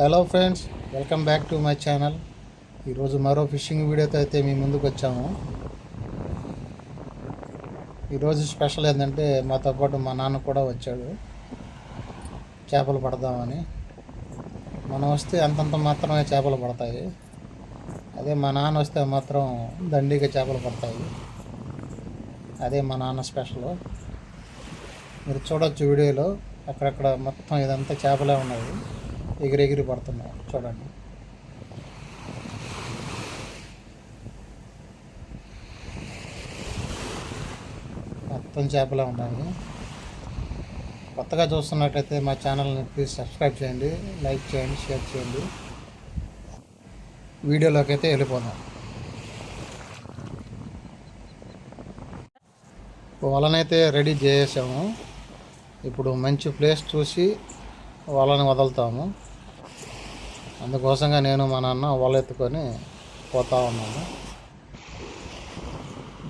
Hello friends welcome back to my channel ఈరోజు మరో fishing వీడియోతో అయితే మీ ముందుకు వచ్చాము. ఈరోజు స్పెషల్ ఏంటంటే మాతో పాటు మా నాన్న కూడా వచ్చాడు. చేపలు పడదామని. మనం వస్తే అంతంత మాత్రమే చేపలు పడతాయి. అదే మా నాన్న వస్తే మాత్రం దండిగా చేపలు పడతాయి. అదే మా నాన్న స్పెషల్ మీరు చూడొచ్చు వీడియోలో. అక్కడక్కడ మొత్తం ఇదంతా చేపలే ఉన్నాయి. ఎగిరి ఎగిరి పడుతున్నాయి చూడండి. మొత్తం చేపలే ఉన్నాయి కొత్తగా చూస్తున్నట్టయితే మా ఛానల్ని ప్లీజ్ సబ్స్క్రైబ్ చేయండి లైక్ చేయండి షేర్ చేయండి. వీడియోలోకి అయితే వెళ్ళిపోదాం. వలనైతే రెడీ చేసాము. ఇప్పుడు మంచి ప్లేస్ చూసి వలని వదులుతాము. అందుకోసంగా నేను మా నాన్న వల ఎత్తుకొని పోతా ఉన్నాను.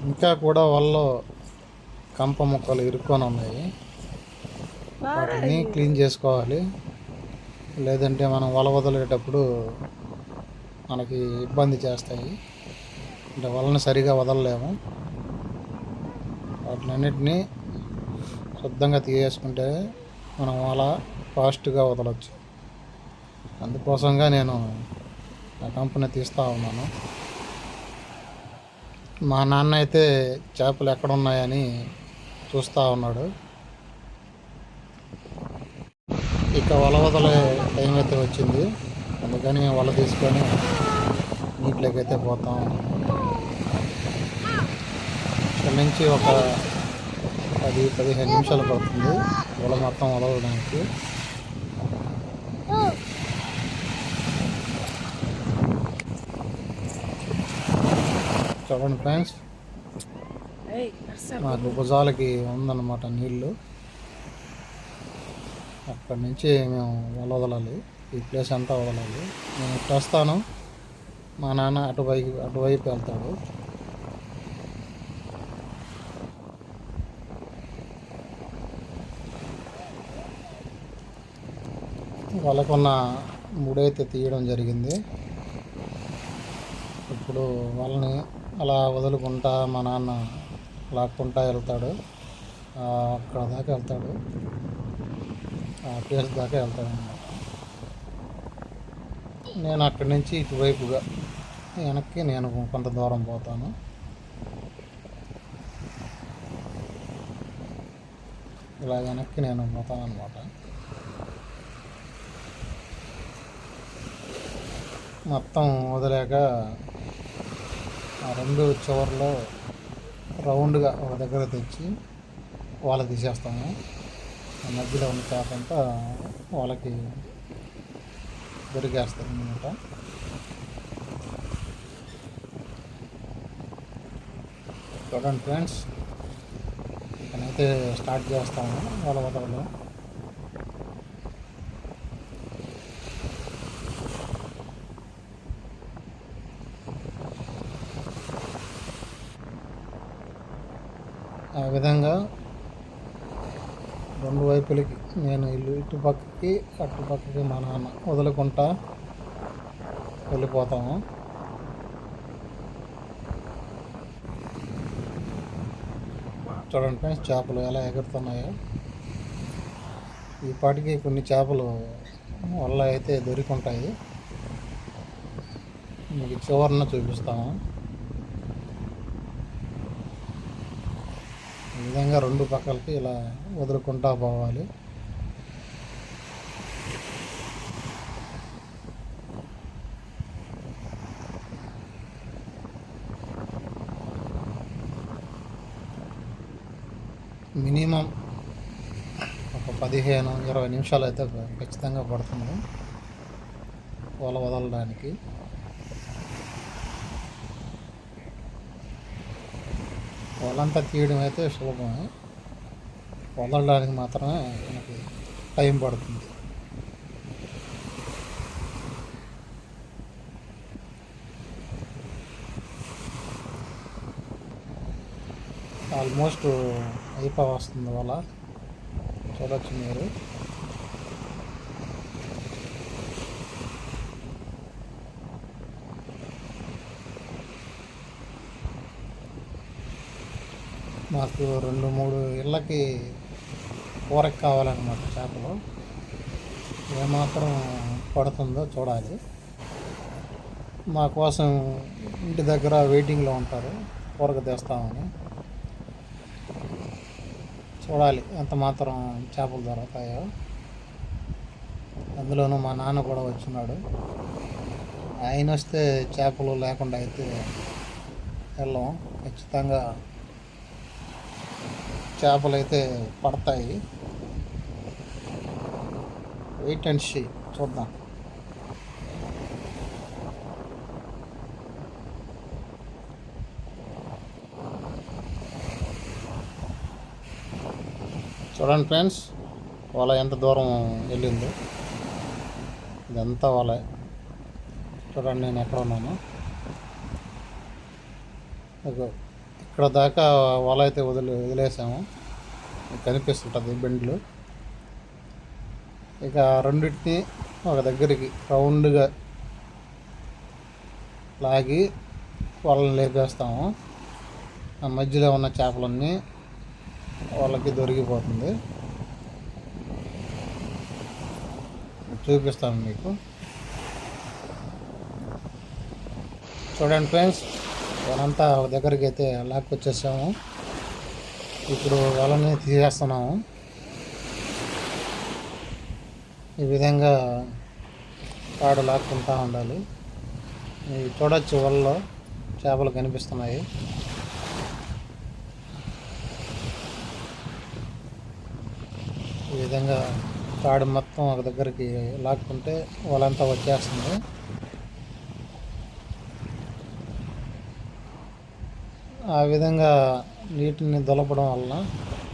ఇంకా కూడా వలలో కంప ముక్కలు ఇరుక్కొని ఉన్నాయి. వాటిని క్లీన్ చేసుకోవాలి. లేదంటే మనం వల వదిలేటప్పుడు మనకి ఇబ్బంది చేస్తాయి. అంటే వలని సరిగా వదలలేము. వాటినన్నిటినీ శుద్ధంగా తీసేసుకుంటే మనం అలా ఫాస్ట్గా వదలవచ్చు అందుకోసంగా నేను ఆ కంపెనీ తీస్తూ ఉన్నాను. మా నాన్న అయితే చేపలు ఎక్కడ ఉన్నాయని చూస్తూ ఉన్నాడు. ఇక వల వదలే టైం అయితే వచ్చింది. అందుకని వల తీసుకొని నీటిలోకి అయితే పోతాం ఇక్కడ నుంచి ఒక పది పదిహేను నిమిషాలు పడుతుంది. వల మొత్తం వదలడానికి. చూడండి ఫ్రెండ్స్ మాకు భుజాలకి ఉందన్నమాట నీళ్ళు. అక్కడి నుంచి మేము వల వదలాలి. ఈ ప్లేస్ అంతా వదలాలి. నేను ఇటు వస్తాను. మా నాన్న అటువైపు అటువైపు వెళ్తాడు. వాళ్ళకున్న ముడైతే తీయడం జరిగింది. ఇప్పుడు వాళ్ళని అలా వదులుకుంటా మా నాన్న లాక్కుంటా వెళ్తాడు. అక్కడ దాకా వెళ్తాడు. ఆ ప్లేస్ దాకా వెళ్తాడు నేను అక్కడి నుంచి ఇటువైపుగా వెనక్కి నేను కొంత దూరం పోతాను. ఇలా వెనక్కి నేను పోతాను అనమాట మొత్తం వదిలేక రెండు చివర్లో రౌండ్గా ఒక దగ్గర తెచ్చి వాళ్ళకి తీసేస్తాము. ఆ మధ్యలో ఉన్న చేప అంతా వాళ్ళకి దొరికేస్తాం అనమాట చూడండి ఫ్రెండ్స్ ఇక్కడైతే స్టార్ట్ చేస్తాము వాళ్ళ వదలలో విధంగా రెండు వైపులకి నేను ఇల్లు ఇటు పక్కకి అటు పక్కకి మా నాన్న వదులుకుంటా వెళ్ళిపోతాము. చూడండి ఫ్రెండ్స్ చేపలు ఎలా ఎగురుతున్నాయో. ఈ పాటికి కొన్ని చేపలు వల్ల అయితే దొరికుంటాయి. మీకు చివరన చూపిస్తాము ఈ విధంగా రెండు పక్కలకి ఇలా వదులుకుంటా పోవాలి. మినిమం ఒక పదిహేను ఇరవై నిమిషాలు అయితే ఖచ్చితంగా పడుతుంది. వల వదలడానికి. వలంతా తీయడం అయితే సులభమే వదలడానికి మాత్రమే మనకి టైం పడుతుంది. ఆల్మోస్ట్ అయిపో వస్తుంది వల చూడొచ్చు మీరు. మాకు రెండు మూడు ఇళ్ళకి కూరకి కావాలన్నమాట చేపలు. ఏమాత్రం పడుతుందో చూడాలి. మా కోసం ఇంటి దగ్గర వెయిటింగ్లో ఉంటారు. కూరకు తెస్తామని. చూడాలి ఎంత మాత్రం చేపలు దొరుకుతాయో. అందులోనూ మా నాన్న కూడా వచ్చినాడు. ఆయన వస్తే చేపలు లేకుండా అయితే వెళ్ళాం. ఖచ్చితంగా చేపలు అయితే పడతాయి. వెయిట్ అండ్ షీ చూద్దాం. చూడండి ఫ్రెండ్స్ వల ఎంత దూరం వెళ్ళిందో. ఇదంతా వల. చూడండి నేను ఎక్కడ ఉన్నాను. ఇదిగో ఇక్కడ దాకా వల అయితే వదిలి వదిలేసాము. మీకు కనిపిస్తుంటుంది బెండ్లు. ఇక రెండింటిని ఒక దగ్గరికి రౌండ్గా లాగి వాళ్ళని లేపేస్తాము. ఆ మధ్యలో ఉన్న చేపలన్నీ వాళ్ళకి దొరికిపోతుంది. చూపిస్తాను మీకు. చూడండి ఫ్రెండ్స్ వాళ్ళంతా ఒక దగ్గరికి అయితే లాక్కొచ్చేసాము ఇప్పుడు వాళ్ళని తీసేస్తున్నాము. ఈ విధంగా కాడు లాక్కుంటూ ఉండాలి. ఇవి చూడొచ్చు వలలో చేపలు కనిపిస్తున్నాయి. ఈ విధంగా తాడు మొత్తం ఒక దగ్గరికి లాక్కుంటే వాళ్ళంతా వచ్చేస్తుంది. ఆ విధంగా నీటిని దులపడం వలన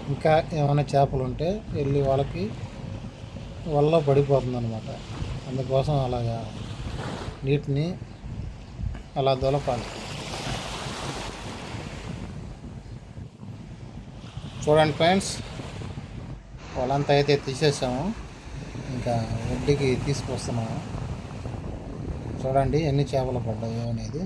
ఇంకా ఏమైనా చేపలు ఉంటే వెళ్ళి వాళ్ళకి వల్ల పడిపోతుంది అనమాట అందుకోసం అలాగా నీటిని అలా దులపాలి. చూడండి ఫ్రెండ్స్ వాళ్ళంతా అయితే తీసేసాము. ఇంకా వడ్డీకి తీసుకొస్తున్నాము. చూడండి ఎన్ని చేపలు పడ్డాయో అనేది.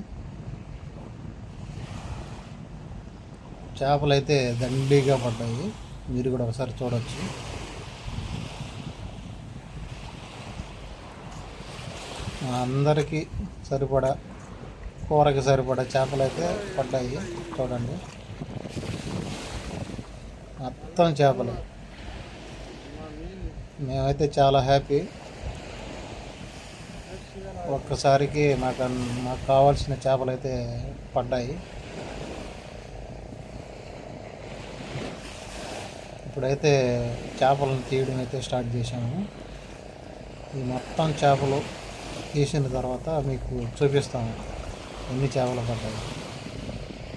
చేపలు అయితే దండిగా పడ్డాయి. మీరు కూడా ఒకసారి చూడవచ్చు అందరికీ సరిపడా కూరకి సరిపడా చేపలు అయితే పడ్డాయి. చూడండి. మొత్తం చేపలు. మేమైతే చాలా హ్యాపీ. ఒక్కసారికి మాకు మాకు కావాల్సిన చేపలు అయితే పడ్డాయి. ఇప్పుడైతే చేపలను తీయడం అయితే స్టార్ట్ చేశాము. ఈ మొత్తం చేపలు తీసిన తర్వాత మీకు చూపిస్తాము ఎన్ని చేపలు పడ్డాయి.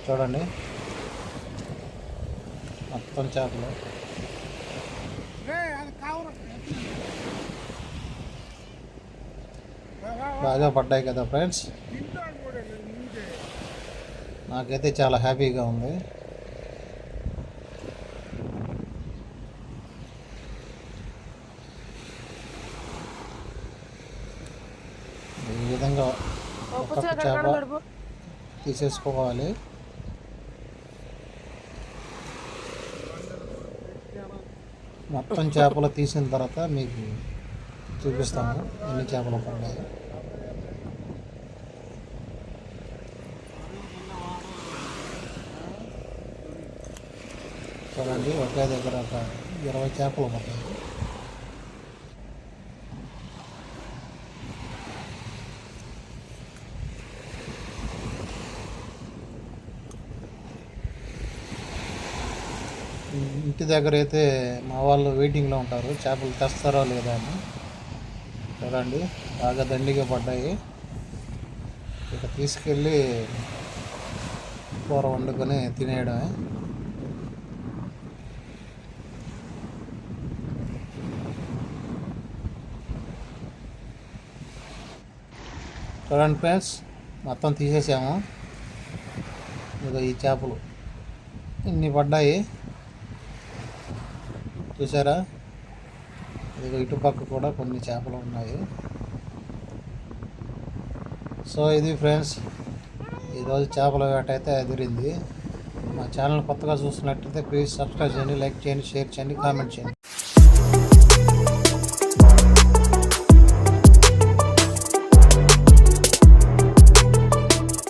చూడండి. మొత్తం చేపలు. బాగా పడ్డాయి కదా ఫ్రెండ్స్. నాకైతే చాలా హ్యాపీగా ఉంది. ఒక్కొక్క చేప తీసేసుకోవాలి. మొత్తం చేపలు తీసిన తర్వాత మీకు చూపిస్తాము ఎన్ని చేపలు పడ్డాయి. చూడండి ఒకే దగ్గర ఒక ఇరవై చేపలు పడ్డాయి. ఇంటి దగ్గర అయితే మా వాళ్ళు వెయిటింగ్లో ఉంటారు. చేపలు తెస్తారో లేదా అని. చూడండి బాగా దండిగా పడ్డాయి. ఇక తీసుకెళ్ళి కూర వండుకొని తినేయడమే. చూడండి ఫ్రెండ్స్ మొత్తం తీసేసాము. ఇదో ఈ చేపలు. ఇన్ని పడ్డాయి? చూసారా? ఇదిగో ఇటుపక్క కూడా కొన్ని చేపలు ఉన్నాయి. సో ఇది ఫ్రెండ్స్ ఈరోజు చేపల వేట అయితే ఎదిరింది మా ఛానల్ కొత్తగా చూస్తున్నట్టయితే ప్లీజ్ సబ్స్క్రైబ్ చేయండి లైక్ చేయండి షేర్ చేయండి కామెంట్ చేయండి.